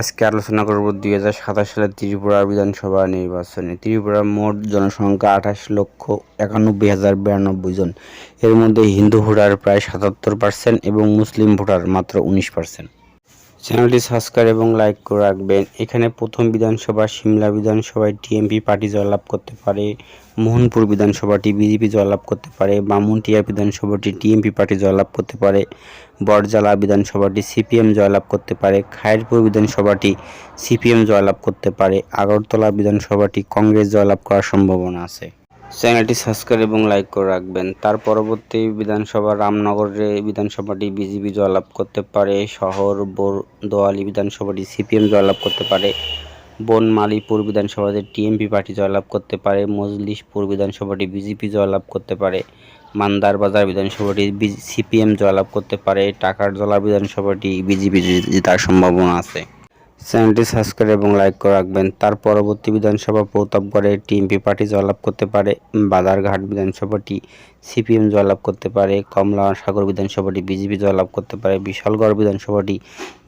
আজকে আলোচনা করব দুই হাজার সাতাশ সালের ত্রিপুরা বিধানসভা নির্বাচনে। ত্রিপুরার মোট জনসংখ্যা আঠাশ লক্ষ একানব্বই হাজার বিরানব্বই জন। এর মধ্যে হিন্দু ভোটার প্রায় সাতাত্তর পার্সেন্ট এবং মুসলিম ভোটার মাত্র উনিশ পার্সেন্ট চ্যানেলটি সাবস্ক্রাইব এবং লাইক করে রাখবেন। এখানে প্রথম বিধানসভা, সিমলা বিধানসভায় টিএমপি পার্টি জয়লাভ করতে পারে, মোহনপুর বিধানসভাটি বিজেপি জয়লাভ করতে পারে, বামুনটিয়া বিধানসভাটি টিএমপি পার্টি জয়লাভ করতে পারে বড়জালা বিধানসভাটি সিপিএম জয়লাভ করতে পারে খায়েরপুর বিধানসভাটি সিপিএম জয়লাভ করতে পারে, আগরতলা বিধানসভাটি কংগ্রেস জয়লাভ করার সম্ভাবনা আছে। চ্যানেলটি সাবস্ক্রাইব এবং লাইক করে রাখবেন। তার পরবর্তী বিধানসভা রামনগরে বিধানসভাটি বিজেপি জয়লাভ করতে পারে, শহর বোরদোয়ালি বিধানসভাটি সিপিএম জয়লাভ করতে পারে, বনমালীপুর বিধানসভাতে টিএমপি পার্টি জয়লাভ করতে পারে, মজলিশপুর বিধানসভাটি বিজেপি জয়লাভ করতে পারে মান্দার বাজার বিধানসভাটি সিপিএম জয়লাভ করতে পারে, টাকারজলা বিধানসভাটি বিজেপি জেতার সম্ভাবনা আছে। চ্যানেলটি সাবস্ক্রাইব এবং লাইক করে রাখবেন। তার পরবর্তী বিধানসভা প্রতাপগড়ে টিএমপি পার্টি জয়লাভ করতে পারে। বাদারঘাট বিধানসভাটি সিপিএম জয়লাভ করতে পারে। কমলা সাগর বিধানসভাটি বিজেপি জয়লাভ করতে পারে। বিশালগড় বিধানসভাটি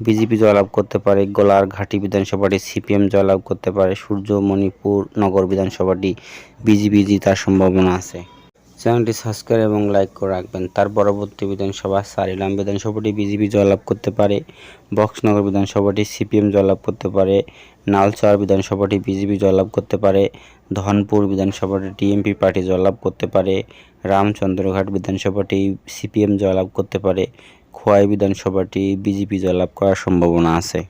বিজেপি জয়লাভ করতে পারে। গোলারঘাটি বিধানসভাটি সিপিএম জয়লাভ করতে পারে। সূর্যমণিপুর নগর বিধানসভাটি বিজেপি জেতার সম্ভাবনা আছে। চ্যানেলটি সাবস্ক্রাইব এবং লাইক করে রাখবেন। তার পরবর্তী বিধানসভা সারিলাম বিধানসভাটি বিজেপি জয়লাভ করতে পারে, বক্সনগর বিধানসভাটি সিপিএম জয়লাভ করতে পারে, নালচর বিধানসভাটি বিজেপি জয়লাভ করতে পারে, ধনপুর বিধানসভাটি টিএমপি পার্টি জয়লাভ করতে পারে, রামচন্দ্রঘাট বিধানসভাটি সিপিএম জয়লাভ করতে পারে, খোয়াই বিধানসভাটি বিজেপি জয়লাভ করার সম্ভাবনা আছে।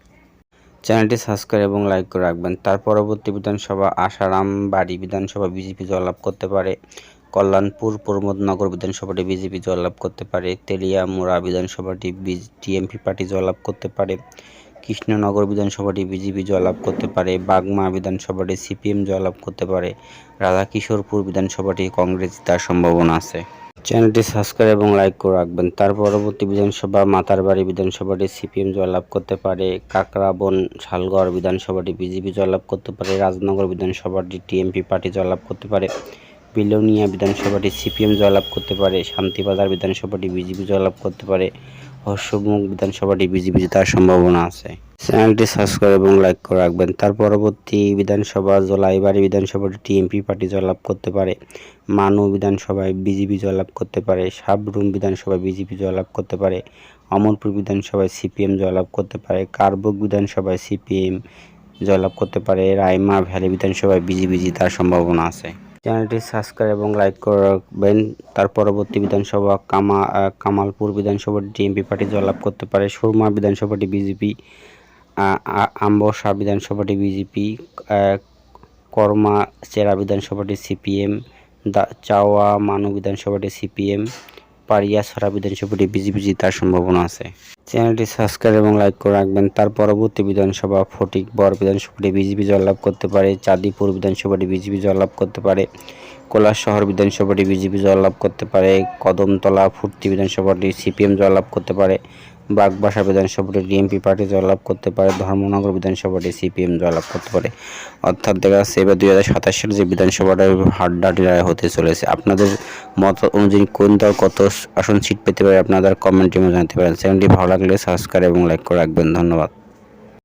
চ্যানেলটি সাবস্ক্রাইব এবং লাইক করে রাখবেন। তার পরবর্তী বিধানসভা আশারাম বাড়ি বিধানসভা বিজেপি জয়লাভ করতে পারে কল্যাণপুর প্রমোদনগর বিধানসভাটি বিজেপি জয়লাভ করতে পারে তেলিয়ামুড়া বিধানসভাটি টিএমপি পার্টি জয়লাভ করতে পারে, কৃষ্ণনগর বিধানসভাটি বিজেপি জয়লাভ করতে পারে, বাগমা বিধানসভাটি সিপিএম জয়লাভ করতে পারে, রাধাকিশোরপুর বিধানসভাটি কংগ্রেস জেতার সম্ভাবনা আছে। চ্যানেলটি সাবস্ক্রাইব এবং লাইক করে রাখবেন। তার পরবর্তী বিধানসভা মাতারবাড়ি বিধানসভাটি সিপিএম জয়লাভ করতে পারে কাকরাবন শালগড় বিধানসভাটি বিজেপি জয়লাভ করতে পারে, রাজনগর বিধানসভাটি টিএমপি পার্টি জয়লাভ করতে পারে বিলোনিয়া বিধানসভাটি সিপিএম জয়লাভ করতে পারে, শান্তিবাজার বিধানসভাটি বিজেপি জয়লাভ করতে পারে, হর্ষমুখ বিধানসভাটি বিজেপি জেতার সম্ভাবনা আছে। চ্যানেলটি সাবস্ক্রাইব এবং লাইক করে রাখবেন। তার পরবর্তী বিধানসভা জলাইবাড়ি বিধানসভাটি টিএমপি পার্টি জয়লাভ করতে পারে, মানু বিধানসভায় বিজেপি জয়লাভ করতে পারে, সাবরুম বিধানসভায় বিজেপি জয়লাভ করতে পারে, অমরপুর বিধানসভায় সিপিএম জয়লাভ করতে পারে, কারবুক বিধানসভায় সিপিএম জয়লাভ করতে পারে, রায়মা ভ্যালি বিধানসভায় বিজেপি জেতার সম্ভাবনা আছে। চ্যানেলটি সাবস্ক্রাইব এবং লাইক করে রাখবেন। তার পরবর্তী বিধানসভা কামা কামালপুর বিধানসভাটি ডিএমপি পার্টি জয়লাভ করতে পারে। সুরমা বিধানসভাটি বিজেপি আম্বসা বিধানসভাটি বিজেপি কর্মা চেরা বিধানসভাটি সিপিএম চাওয়া মানু বিধানসভাটি সিপিএম পারিয়াছড়া বিধানসভাটি বিজেপি তার সম্ভাবনা আছে। চ্যানেলটি সাবস্ক্রাইব এবং লাইক করে রাখবেন। তার পরবর্তী বিধানসভা ফটিক বড় বিধানসভাটি বিজেপি জয়লাভ করতে পারে, চাঁদিপুর বিধানসভাটি বিজেপি জয়লাভ করতে পারে কোলা শহর বিধানসভাটি বিজেপি জয়লাভ করতে পারে, কদমতলা ফুর্তি বিধানসভাটি সিপিএম জয়লাভ করতে পারে বাগবাসা বিধানসভাটি ডিএমপি পার্টি জয়লাভ করতে পারে, ধর্মনগর বিধানসভাটি সিপিএম জয়লাভ করতে পারে। অর্থাৎ দেখা যাচ্ছে এবার দুই হাজার সাতাশ সালে যে বিধানসভাটা হাড্ডাটি লড়াই হতে চলেছে, আপনাদের মত অনুযায়ী কোন দল কত আসন সিট পেতে পারে আপনাদের কমেন্টের মধ্যে জানাতে পারেন। চ্যানেলটি ভালো লাগলে সাবস্ক্রাইব এবং লাইক করে রাখবেন। ধন্যবাদ।